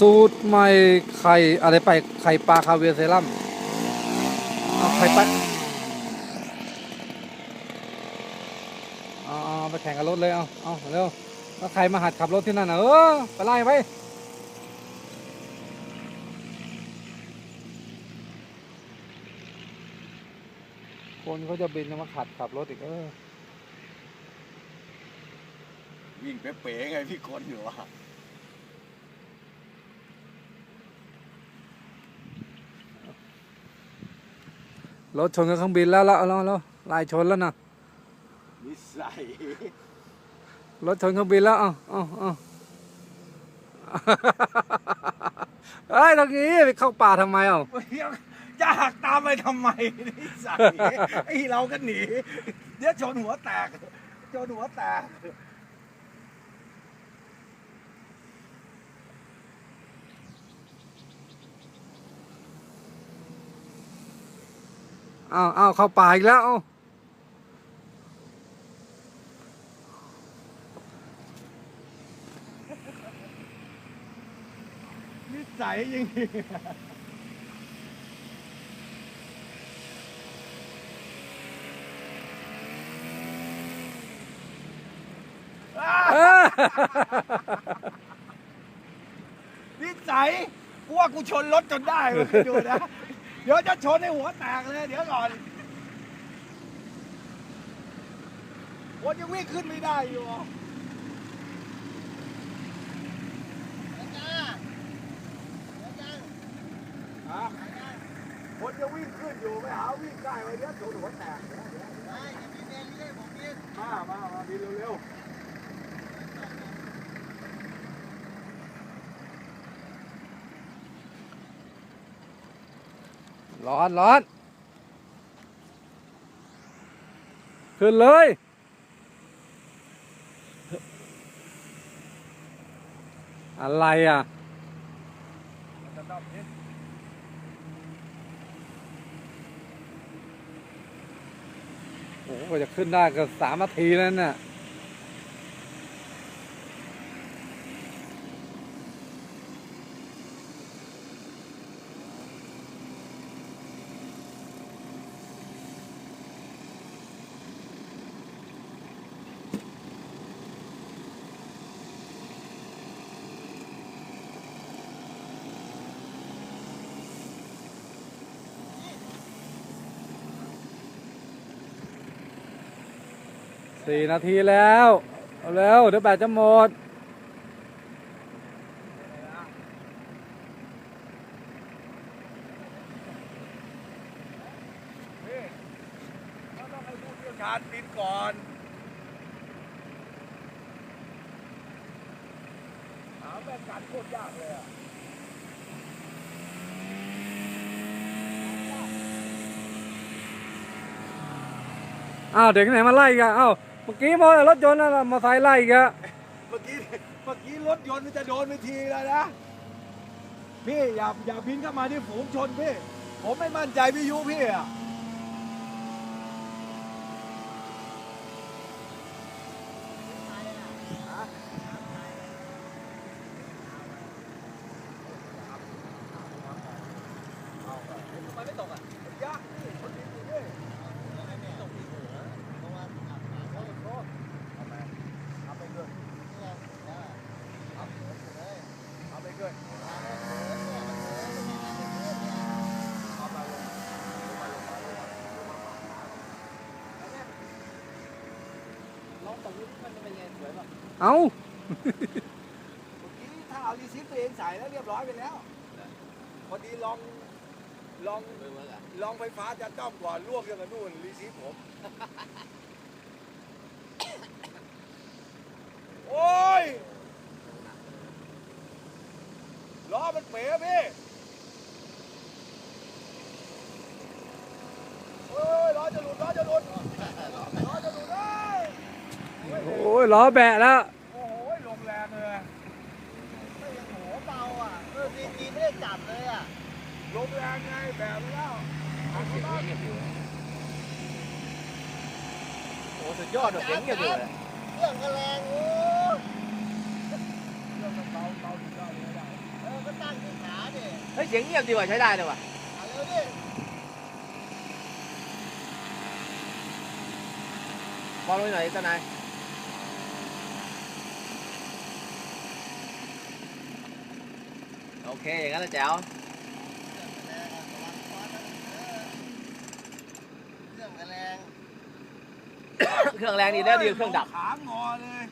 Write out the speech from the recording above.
สูตรใหม่ไข่อะไรไปไข่ปลาคาเวียเซรั่มเอาไข่ปลาเอาเอาไปแข่งกับรถเลยเอาเอาเร็วแล้วใครมาหัดขับรถที่นั่นนะเออไปไล่ไปคนเขาจะบินจะมาขัดขับรถอีกเออวิ่งเป๋ๆไงพี่คนอยู่อะ รถชนกับเครื่องบินแล้วแล้วแล้วแล้วไล่ชนแล้วนะนิสัยรถชนเครื่องบินแล้วเอ้าเอ้าเอ้าเฮ้ยตรงนี้ไปเข้าป่าทำไมเอ้าจะหักตามไปทำไมนิสัยไอ้เราก็หนี เดี๋ยวชนหัวแตกชนหัวแตก เอ้าเอ้าเข้าป่าอีกแล้วเอ้านิสัยยังไงเออนิสัยกูว่ากูชนรถจนได้มึงคิดดูนะ เดี๋ยวจะชนให้หัวแตกเลย เดี๋ยวก่อนคนยังวิ่งขึ้นไม่ได้อยู่อะฮะคนจะวิ่งขึ้นอยู่ไปหาวิ่งได้ไว้เดี๋ยวชนหัวแตกเดี๋ยวเดี๋ยวเดี๋ยวมามามาบินเร็วๆ ร้อนร้อนขึ้นเลย อะไรอะโอ้โหจะขึ้นได้ก็สามนาทีแล้วน่ะ สี่นาทีแล้วเอาเร็วเดี๋ยวแบตจะหมด นี่เราต้องให้ผู้เชี่ยวชาญบินก่อนหาแบบการโคตรยากเลยอะอ้าวเด็กไหนมาไล่อีกันอ้าวเมื่อกี้มอรถยนต์น่ะมาไซค์ไล่อีกันเมื่อกี้เมื่อกี้รถยนต์มันจะโดนไปทีแล้วนะ พี่อย่าอย่าพินเข้ามาที่ฝูงชนพี่ ผมไม่มั่นใจพี่ยุพี่อะ มันไม่ตกอะมันยากนี่คนบินอยู่นี่ไม่ตกที่หัวเพราะว่าเอาโทษเอาไปเอาไปด้วยเอาไปเลยเอาไปด้วยเอาไปลงมาลงมาลงมาลงมา ลองตรงนี้มันจะเป็นไงสวยป่ะเอ้า เมื่อกี้ถ้าเอารีซิฟตัวเองใส่แล้วเรียบร้อยไปแล้ว พอดีลองลองลองไฟฟ้าจะจ้อมก่อนลวกยังกับนู่นรีซิฟผม โอ้ยล้อมันเป๋พี่เฮ้ยล้อจะหลุดล้อจะหลุดล้อจะหลุดเอ้ย โอ้ย ล้อแบะแล้ว โอ้โหลงแรงเลยไม่ยังโหเบาอะเออดีดีไม่ได้จับเลยอะลมแรงไงแบบนี้แล้วหันเข้าบ้านโอ้สุดยอดเสียงเงียบอยู่เลยเครื่องก็แรงโอ้เครื่องมันเบาเบาดีก็เลยได้เออก็ตั้งที่ขาดิเฮ้ยเสียงเงียบดีว่ะใช้ได้เลยว่ะเอาเร็วดิพอลงหน่อยเจ้านาย โอเค อย่างนั้นแหละแจ๋วเครื่องก็แรงเครื่องแรงดีแล้วดีกว่าเครื่องดับขางอเลย